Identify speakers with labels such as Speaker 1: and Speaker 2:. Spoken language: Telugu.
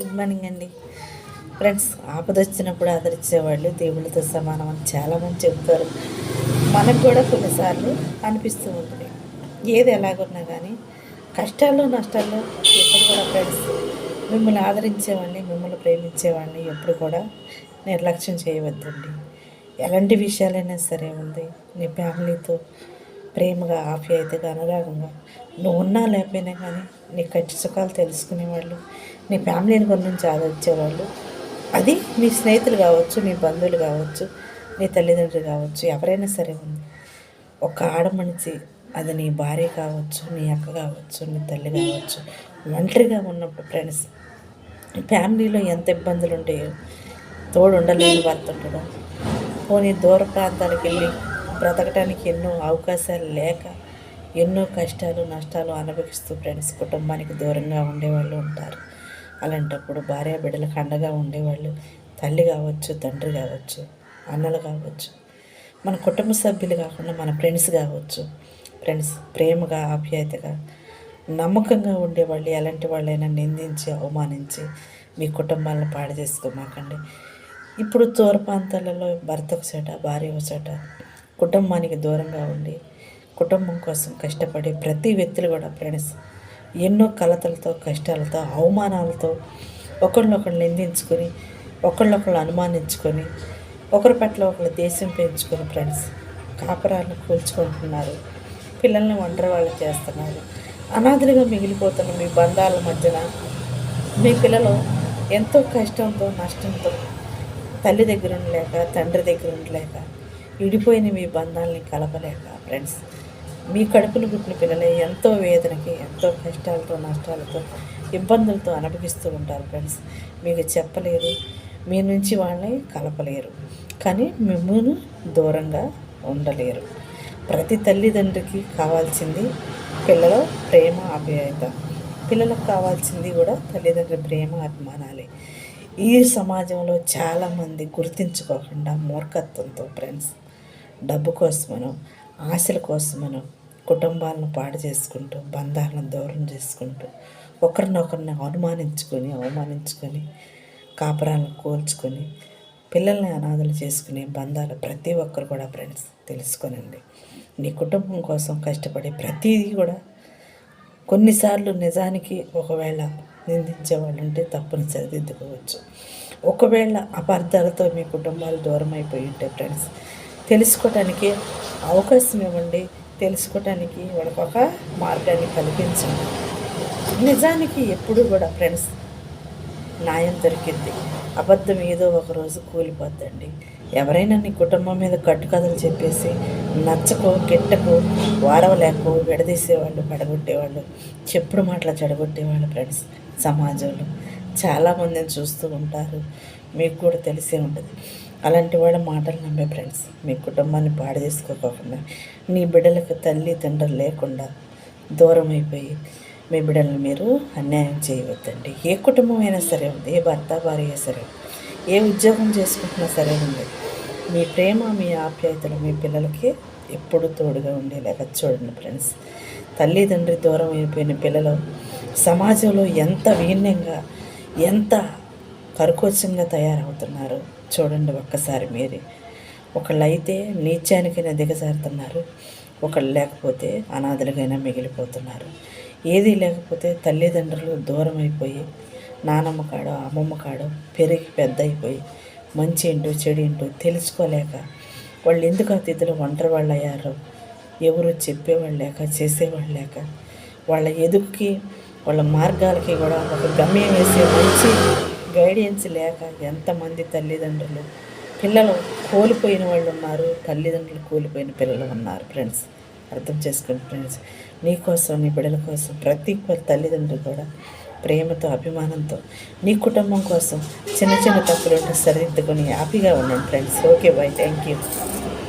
Speaker 1: గుడ్ మార్నింగ్ అండి. ఫ్రెండ్స్ ఆపద వచ్చినప్పుడు ఆదరించేవాళ్ళు దేవుళ్ళతో సమానం అని చాలామంది చెప్తారు. మనకు కూడా కొన్నిసార్లు అనిపిస్తూ ఉంటుంది. ఏది ఎలాగున్నా కానీ కష్టాల్లో నష్టాల్లో ఎప్పుడు కూడా ఫ్రెండ్స్ మిమ్మల్ని ఆదరించేవాడిని మిమ్మల్ని ప్రేమించేవాడిని ఎప్పుడు కూడా నిర్లక్ష్యం చేయవద్దండి. ఎలాంటి విషయాలైనా సరే ఉంది. నీ ఫ్యామిలీతో ప్రేమగా ఆప్యాయతగా అనురాగంగా నువ్వు ఉన్నా లేకపోయినా కానీ నీ కట్టి సుఖాలు తెలుసుకునేవాళ్ళు నీ ఫ్యామిలీని గురించి ఆదరించేవాళ్ళు అది నీ స్నేహితులు కావచ్చు నీ బంధువులు కావచ్చు నీ తల్లిదండ్రులు కావచ్చు ఎవరైనా సరే ఉంది ఒక ఆడమనిషి అది నీ భార్య కావచ్చు నీ అక్క కావచ్చు నీ తల్లి కావచ్చు ఒంటరిగా ఉన్నప్పుడు ఫ్రెండ్స్ ఫ్యామిలీలో ఎంత ఇబ్బందులు ఉంటాయో తోడు ఉండలేని భర్త ఉంటాడు పోనీ దూర ప్రాంతాలకు వెళ్ళి బ్రతకడానికి ఎన్నో అవకాశాలు లేక ఎన్నో కష్టాలు నష్టాలు అనుభవిస్తూ ఫ్రెండ్స్ కుటుంబానికి దూరంగా ఉండేవాళ్ళు ఉంటారు. అలాంటప్పుడు భార్య బిడ్డలకు అండగా ఉండేవాళ్ళు తల్లి కావచ్చు తండ్రి కావచ్చు అన్నలు కావచ్చు మన కుటుంబ సభ్యులు కాకుండా మన ఫ్రెండ్స్ కావచ్చు ఫ్రెండ్స్ ప్రేమగా ఆప్యాయతగా నమ్మకంగా ఉండేవాళ్ళు ఎలాంటి వాళ్ళైనా నిందించి అవమానించి మీ కుటుంబాలను పాడు చేసుకోమాకండి. ఇప్పుడు దూర ప్రాంతాలలో భర్త ఒక భార్య ఒక కుటుంబానికి దూరంగా ఉండి కుటుంబం కోసం కష్టపడే ప్రతి వ్యక్తులు కూడా ఫ్రెండ్స్. ఎన్నో కలతలతో కష్టాలతో అవమానాలతో ఒకళ్ళొకళ్ళు నిందించుకొని ఒకళ్ళొకళ్ళు అనుమానించుకొని ఒకరి పట్ల ఒకళ్ళు దేశం పెంచుకొని ఫ్రెండ్స్ కాపురాలను కూల్చుకుంటున్నారు. పిల్లల్ని ఒంటరి వాళ్ళు చేస్తున్నారు. అనాథలుగా మిగిలిపోతున్న మీ బంధాల మధ్యన మీ పిల్లలు ఎంతో కష్టంతో నష్టంతో తల్లి దగ్గర ఉండలేక తండ్రి దగ్గర ఉండలేక విడిపోయిన మీ బంధాలని కలపలేక ఫ్రెండ్స్ మీ కడుపును పుట్టిన పిల్లలే ఎంతో వేదనకి ఎంతో కష్టాలతో నష్టాలతో ఇబ్బందులతో అనుభవిస్తూ ఉంటారు ఫ్రెండ్స్ మీకు చెప్పలేరు మీ నుంచి వాళ్ళని కలపలేరు. కానీ మిమ్మల్ని దూరంగా ఉండలేరు. ప్రతి తల్లిదండ్రికి కావాల్సింది పిల్లల ప్రేమ ఆప్యాయత పిల్లలకు కావాల్సింది కూడా తల్లిదండ్రుల ప్రేమ అభిమానాలే. ఈ సమాజంలో చాలామంది గుర్తించుకోకుండా మూర్ఖత్వంతో ఫ్రెండ్స్ డబ్బు కోసమనో ఆశల కోసమనో కుటుంబాలను పాడు చేసుకుంటూ బంధాలను దూరం చేసుకుంటూ ఒకరినొకరిని అనుమానించుకొని అవమానించుకొని కాపురాలను కోల్చుకొని పిల్లల్ని అనాథలు చేసుకునే బంధాలు ప్రతి ఒక్కరు కూడా ఫ్రెండ్స్ తెలుసుకోనండి. నీ కుటుంబం కోసం కష్టపడే ప్రతిదీ కూడా కొన్నిసార్లు నిజానికి ఒకవేళ నిందించే వాళ్ళు ఉంటే తప్పుని సరిదిద్దుకోవచ్చు. ఒకవేళ అపార్థాలతో మీ కుటుంబాలు దూరం అయిపోయి ఉంటే ఫ్రెండ్స్ తెలుసుకోవటానికి అవకాశం ఇవ్వండి. తెలుసుకోవటానికి వాళ్ళకు ఒక మార్గాన్ని కల్పించండి. నిజానికి ఎప్పుడు కూడా ఫ్రెండ్స్ న్యాయం దొరికింది. అబద్ధం ఏదో ఒక రోజు కూలిపోద్దండి. ఎవరైనా నీ కుటుంబం మీద కట్టుకథలు చెప్పేసి నచ్చకో గిట్టకో వాడవలేకో విడదీసేవాళ్ళు పడగొట్టేవాళ్ళు చెప్పుడు మాటలు చెడగొట్టేవాళ్ళు ఫ్రెండ్స్ సమాజంలో. చాలామందిని చూస్తూ ఉంటారు. మీకు కూడా తెలిసే ఉంటుంది. అలాంటి వాళ్ళ మాటలు నమ్మే ఫ్రెండ్స్ మీ కుటుంబాన్ని పాడు చేసుకోకుండా మీ బిడ్డలకు తల్లి తండ్రులు లేకుండా దూరం అయిపోయి మీ బిడ్డలను మీరు అన్యాయం చేయవద్దండి. ఏ కుటుంబం అయినా సరే ఉంది ఏ భర్త భార్య సరే ఏ ఉద్యోగం చేసుకుంటున్నా సరే ఉంది. మీ ప్రేమ మీ ఆప్యాయతలు మీ పిల్లలకి ఎప్పుడు తోడుగా ఉండేలాగా చూడండి ఫ్రెండ్స్ తల్లిదండ్రి దూరం అయిపోయిన పిల్లలు సమాజంలో ఎంత వీణ్యంగా ఎంత కరుకోచంగా తయారవుతున్నారు. చూడండి ఒక్కసారి మీరే. ఒకళ్ళైతే నీచానికైనా దిగజారుతున్నారు ఒకళ్ళు లేకపోతే అనాథలుగైనా మిగిలిపోతున్నారు. ఏది లేకపోతే తల్లిదండ్రులు దూరం అయిపోయి నానమ్మ కాడో అమ్మమ్మ కాడో పెరిగి పెద్ద అయిపోయి మంచి ఏంటో చెడు ఏంటో తెలుసుకోలేక వాళ్ళు ఎందుకు అతిథులు ఒంటరి వాళ్ళు అయ్యారో ఎవరు చెప్పేవాళ్ళు లేక చేసేవాళ్ళు లేక వాళ్ళ ఎదుగుకి వాళ్ళ మార్గాలకి కూడా ఒక గమ్యం వేసే మంచి గైడెన్స్ లేక ఎంతమంది తల్లిదండ్రులు పిల్లలు కోల్పోయిన వాళ్ళు ఉన్నారు తల్లిదండ్రులు కోల్పోయిన పిల్లలు ఉన్నారు. ఫ్రెండ్స్ అర్థం చేసుకోండి ఫ్రెండ్స్ నీ కోసం నీ బిడ్డల కోసం ప్రతి తల్లిదండ్రులు కూడా ప్రేమతో అభిమానంతో నీ కుటుంబం కోసం చిన్న చిన్న తప్పులు ఉంటే సరిదిద్దుకొని హ్యాపీగా ఉండండి friends okay bye thank you